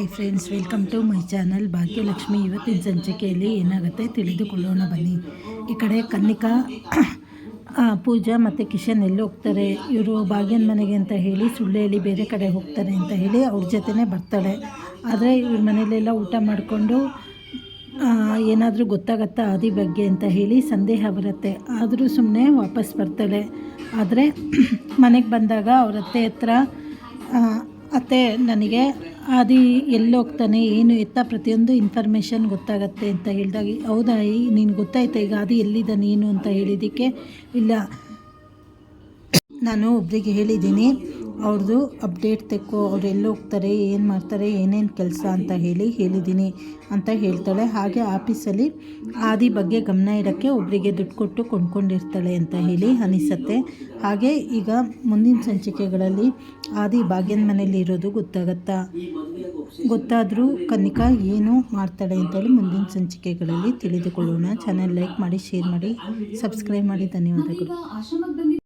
Hi friends welcome to my channel Bhagyalakshmi ಇವತ್ತಿನ ಸಂಚಿಕೆಯಲ್ಲಿ ಏನಾಗುತ್ತೆ ತಿಳಿದುಕೊಳ್ಳೋಣ ಬನ್ನಿ ಈ ಕಡೆ ಕನ್ನಿಕಾ ಪೂಜಾ ಮತ್ತು ಕಿಶನ್ ಎಲ್ಲಿ ಹೋಗ್ತಾರೆ ಇವರು ಭಾಗ್ಯನ ಮನೆಗೆ ಅಂತ ಹೇಳಿ ಸುಳ್ಳು ಹೇಳಿ ಬೇರೆ ಕಡೆ ಹೋಗ್ತಾರೆ ಅಂತ ಹೇಳಿ ಅವ್ರ ಜೊತೆನೇ ಬರ್ತಾಳೆ ಆದರೆ ಇವ್ರ ಮನೇಲೆಲ್ಲ ಊಟ ಮಾಡಿಕೊಂಡು ಏನಾದರೂ ಗೊತ್ತಾಗತ್ತಾ ಆದಿ ಬಗ್ಗೆ ಅಂತ ಹೇಳಿ ಸಂದೇಹ ಬರುತ್ತೆ. ಆದರೂ ಸುಮ್ಮನೆ ವಾಪಸ್ ಬರ್ತಾಳೆ. ಆದರೆ, ಮನೆಗೆ ಬಂದಾಗ ಅವ್ರ ಅತ್ತೆ ಹತ್ರ ಆ, ಅತ್ತೆ ನನಗೆ ಅದು ಎಲ್ಲೋಗ್ತಾನೆ ಏನು ಎತ್ತ ಪ್ರತಿಯೊಂದು ಇನ್ಫಾರ್ಮೇಷನ್ ಗೊತ್ತಾಗತ್ತೆ ಅಂತ ಹೇಳಿದಾಗ ಹೌದಾ ನೀನು ಗೊತ್ತಾಯ್ತಾ ಈಗ ಅದು ಎಲ್ಲಿದ್ದಾನೆ ಏನು ಅಂತ ಹೇಳಿದ್ದಕ್ಕೆ ಇಲ್ಲ. ನಾನು ಒಬ್ಬರಿಗೆ ಹೇಳಿದ್ದೀನಿ ಅವ್ರದ್ದು ಅಪ್ಡೇಟ್ ತೆಕ್ಕೋ, ಅವ್ರು ಎಲ್ಲೋಗ್ತಾರೆ ಏನು ಮಾಡ್ತಾರೆ, ಏನೇನು ಕೆಲಸ ಅಂತ ಹೇಳಿ ಹೇಳಿದ್ದೀನಿ ಅಂತ ಹೇಳ್ತಾಳೆ. ಹಾಗೆ ಆಫೀಸಲ್ಲಿ ಆದಿ ಬಗ್ಗೆ ಗಮನ ಇರೋಕ್ಕೆ ಒಬ್ಬರಿಗೆ ದುಡ್ಡು ಕೊಟ್ಟು ಕೊಂಡ್ಕೊಂಡಿರ್ತಾಳೆ ಅಂತ ಹೇಳಿ ಅನಿಸುತ್ತೆ. ಹಾಗೆ ಈಗ ಮುಂದಿನ ಸಂಚಿಕೆಗಳಲ್ಲಿ ಆದಿ ಭಾಗ್ಯನ ಮನೇಲಿ ಇರೋದು ಗೊತ್ತಾಗತ್ತಾ? ಗೊತ್ತಾದರೂ ಕನ್ನಿಕಾ ಏನು ಮಾಡ್ತಾಳೆ ಅಂತೇಳಿ ಮುಂದಿನ ಸಂಚಿಕೆಗಳಲ್ಲಿ ತಿಳಿದುಕೊಳ್ಳೋಣ. ಚಾನೆಲ್ ಲೈಕ್ ಮಾಡಿ ಶೇರ್ ಮಾಡಿ ಸಬ್ಸ್ಕ್ರೈಬ್ ಮಾಡಿ. ಧನ್ಯವಾದಗಳು.